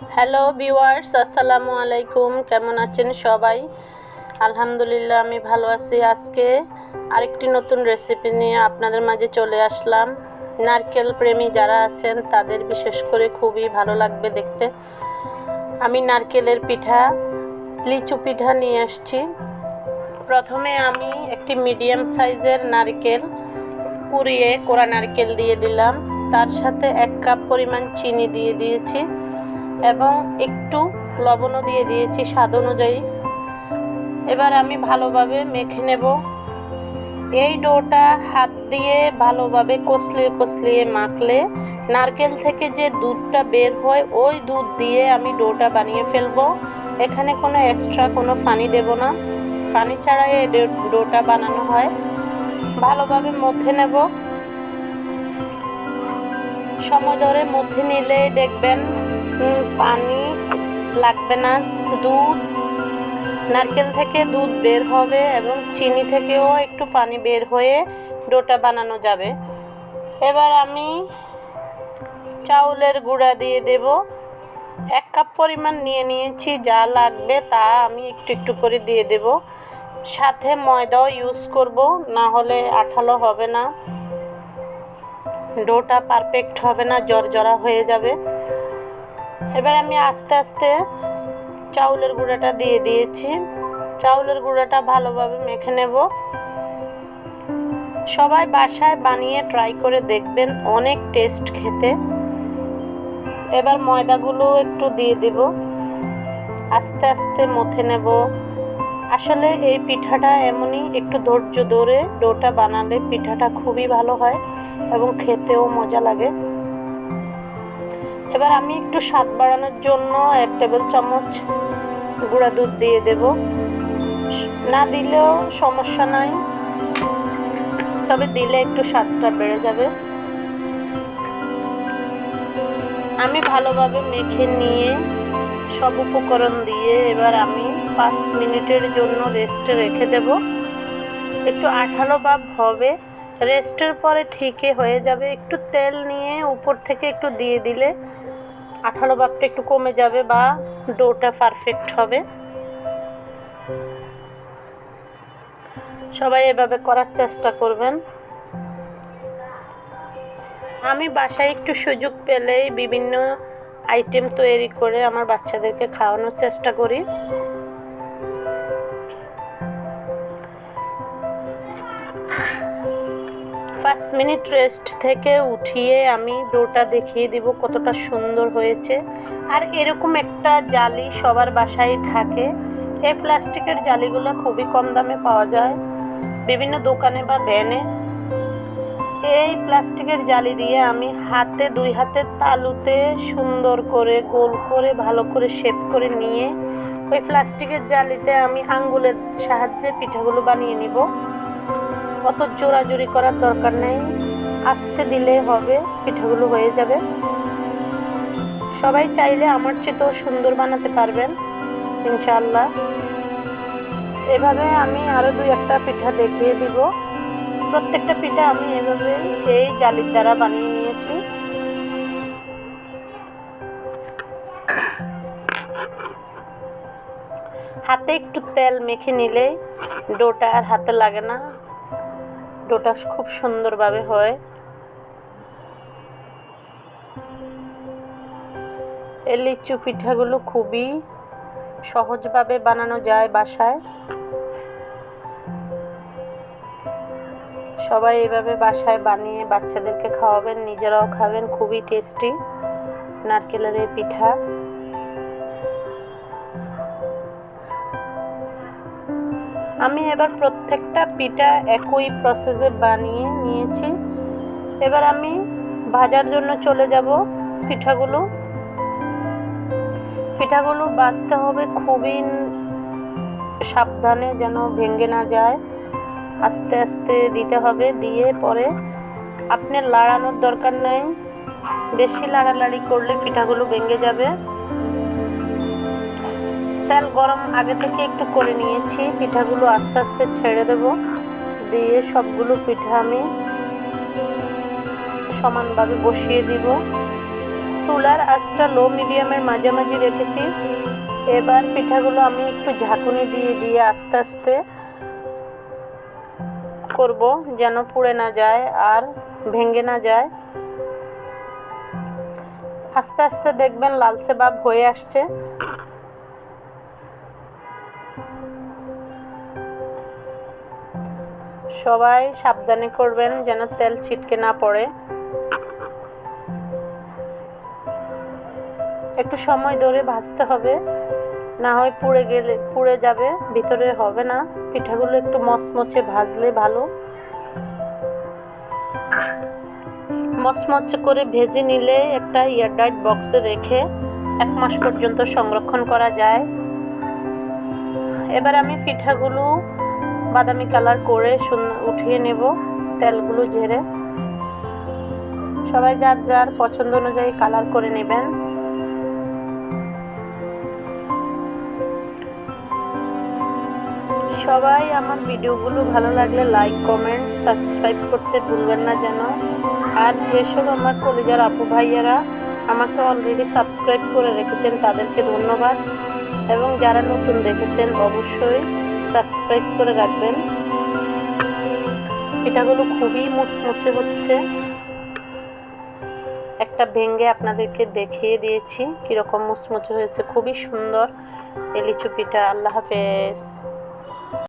Hello viewers আসসালামু আলাইকুম কেমন আছেন সবাই? আলহামদুলিল্লাহ, আমি ভালো আছি। আজকে আরেকটি নতুন রেসিপি নিয়ে আপনাদের মাঝে চলে আসলাম। নারকেল প্রেমী যারা আছেন, তাদের বিশেষ করে খুবই ভালো লাগবে দেখতে। আমি নারকেলের পিঠা, লিচু পিঠা নিয়ে আসছি। প্রথমে আমি একটি মিডিয়াম সাইজের নারকেল কুড়িয়ে কোড়া নারকেল দিয়ে দিলাম। তার সাথে এক কাপ পরিমাণ চিনি দিয়ে দিয়েছি। এবং একটু লবণও দিয়ে দিয়েছি স্বাদ অনুযায়ী। এবার আমি ভালোভাবে মেখে নেব। এই ডোটা হাত দিয়ে ভালোভাবে কষলিয়ে কষলিয়ে মাখলে নারকেল থেকে যে দুধটা বের হয়, ওই দুধ দিয়ে আমি ডোটা বানিয়ে ফেলব। এখানে কোনো এক্সট্রা কোনো পানি দেব না। পানি ছাড়াই এই ডোটা বানানো হয়। ভালোভাবে মধ্যে নেব। সময় ধরে মধ্যে নিলে দেখবেন পানি লাগবে না, দুধ, নারকেল থেকে দুধ বের হবে এবং চিনি থেকেও একটু পানি বের হয়ে ডোটা বানানো যাবে। এবার আমি চাউলের গুঁড়া দিয়ে দেব। এক কাপ পরিমাণ নিয়ে নিয়েছি, যা লাগবে তা আমি একটু একটু করে দিয়ে দেব। সাথে ময়দাও ইউজ করব, না হলে আঠালো হবে না। ডোটা পারফেক্ট হবে না জর্জরা হয়ে যাবে। এবার আমি আস্তে আস্তে চাউলের গুঁড়াটা দিয়ে দিয়েছি। চাউলের গুঁড়াটা ভালোভাবে মেখে নেব। সবাই বাসায় বানিয়ে ট্রাই করে দেখবেন, অনেক টেস্ট খেতে। এবার ময়দাগুলো একটু দিয়ে দেব। আস্তে আস্তে মথে নেব। আসলে এই পিঠাটা এমনই, একটু ধৈর্য ধরে ডোটা বানালে পিঠাটা খুবই ভালো হয় এবং খেতেও মজা লাগে। এবার আমি একটু স্বাদ বাড়ানোর জন্য এক টেবিল চামচ গুঁড়া দুধ দিয়ে দেব। না দিলেও সমস্যা নাই, তবে দিলে একটু স্বাদটা বেড়ে যাবে। আমি ভালোভাবে মেখে নিয়ে সব উপকরণ দিয়ে এবার আমি পাঁচ মিনিটের জন্য রেস্টে রেখে দেব। একটু আঠালো ভাব হবে। রেস্টের পরে ঠিকই হয়ে যাবে। একটু তেল নিয়ে উপর থেকে একটু দিয়ে দিলে আঠালো ভাবটা একটু কমে যাবে বা ডোটা পারফেক্ট হবে। সবাই এভাবে করার চেষ্টা করবেন। আমি বাসায় একটু সুযোগ পেলেই বিভিন্ন আইটেম তৈরি করে আমার বাচ্চাদেরকে খাওয়ানোর চেষ্টা করি। পাঁচ মিনিট রেস্ট থেকে উঠিয়ে আমি ডোটা দেখিয়ে দিব কতটা সুন্দর হয়েছে। আর এরকম একটা জালি সবার বাসায় থাকে। এই প্লাস্টিকের জালিগুলো খুবই কম দামে পাওয়া যায়। বিভিন্ন দোকানে বা ভ্যানে। এই প্লাস্টিকের জালি দিয়ে আমি হাতে দুই হাতে তালুতে সুন্দর করে, গোল করে, ভালো করে শেপ করে নিয়ে ওই প্লাস্টিকের জালিতে আমি আঙ্গুলের সাহায্যে পিঠাগুলো বানিয়ে নিব। অত জোরাজুরি করার দরকার নেই। আস্তে দিলে হবে, পিঠাগুলো হয়ে যাবে। সবাই চাইলে আমার চেয়েতেও সুন্দর বানাতে পারবেন ইনশাল্লাহ এভাবে আমি আরও দুই একটা পিঠা দেখিয়ে দিব। প্রত্যেকটা পিঠা আমি এভাবে এই জালির দ্বারা বানিয়ে নিয়েছি। হাতে একটু তেল মেখে নিলে ডোটা আর হাতে লাগে না। ডোটা খুব সুন্দরভাবে হয়। এই লিচু পিঠাগুলো খুবই সহজভাবে বানানো যায় বাসায়। সবাই এইভাবে বাসায় বানিয়ে বাচ্চাদেরকে খাওয়াবেন, নিজেরাও খাবেন, খুবই টেস্টি নারকেলের এই পিঠা। আমি এবার প্রত্যেকটা পিঠা একই প্রসেসে বানিয়ে নিয়েছি। এবার আমি ভাজার জন্য চলে যাব পিঠাগুলো। পিঠাগুলো বাছতে হবে খুবই সাবধানে যেন ভেঙে না যায়। আস্তে আস্তে দিতে হবে, দিয়ে পরে আপনি লাড়ানোর দরকার নেই। বেশি লাড়ালাড়ি করলে পিঠাগুলো ভেঙে যাবে। তেল গরম আগে থেকে একটু করে নিয়েছি। পিঠাগুলো আস্তে আস্তে ছেড়ে দেব। দিয়ে সবগুলো পিঠা আমি সমানভাবে বসিয়ে দিব। চুলার আঁচটা লো মিডিয়ামের মাঝামাঝি রেখেছি। এবার পিঠাগুলো আমি একটু ঝাঁকুনি দিয়ে দিয়ে আস্তে আস্তে করব যেন পুড়ে না যায় আর ভেঙে না যায়। আস্তে আস্তে দেখবেন লালচে ভাব হয়ে আসছে। সবাই সাবধানে করবেন যেন তেল ছিটকে না পড়ে। একটু সময় ধরে ভাজতে হবে, না হয় পুড়ে গেলে, পুড়ে যাবে, ভিতরে হবে না। পিঠাগুলো একটু মচমচে ভাজলে ভালো। মচমচে করে ভেজে নিলে একটা এয়ারটাইট বক্সে রেখে এক মাস পর্যন্ত সংরক্ষণ করা যায়। এবার আমি পিঠাগুলো বাদামি কালার করে উঠিয়ে নেব, তেলগুলো ঝেড়ে। সবাই যার যার পছন্দ অনুযায়ী কালার করে নেবেন। সবাই আমার ভিডিওগুলো ভালো লাগলে লাইক, কমেন্ট, সাবস্ক্রাইব করতে ভুলবেন না যেন। আর যেসব আমার কলেজার আপু ভাইয়ারা আমাকে অলরেডি সাবস্ক্রাইব করে রেখেছেন তাদেরকে ধন্যবাদ। এবং যারা নতুন দেখেছেন অবশ্যই সাবস্ক্রাইব করে রাখবেন। এটাগুলো খুবই মুচমুচে হচ্ছে। একটা ভেঙ্গে আপনাদেরকে দেখিয়ে দিয়েছি কীরকম মুচমুচে হয়েছে। খুবই সুন্দর। এই লিচু পিঠা। আল্লাহ হাফেজ।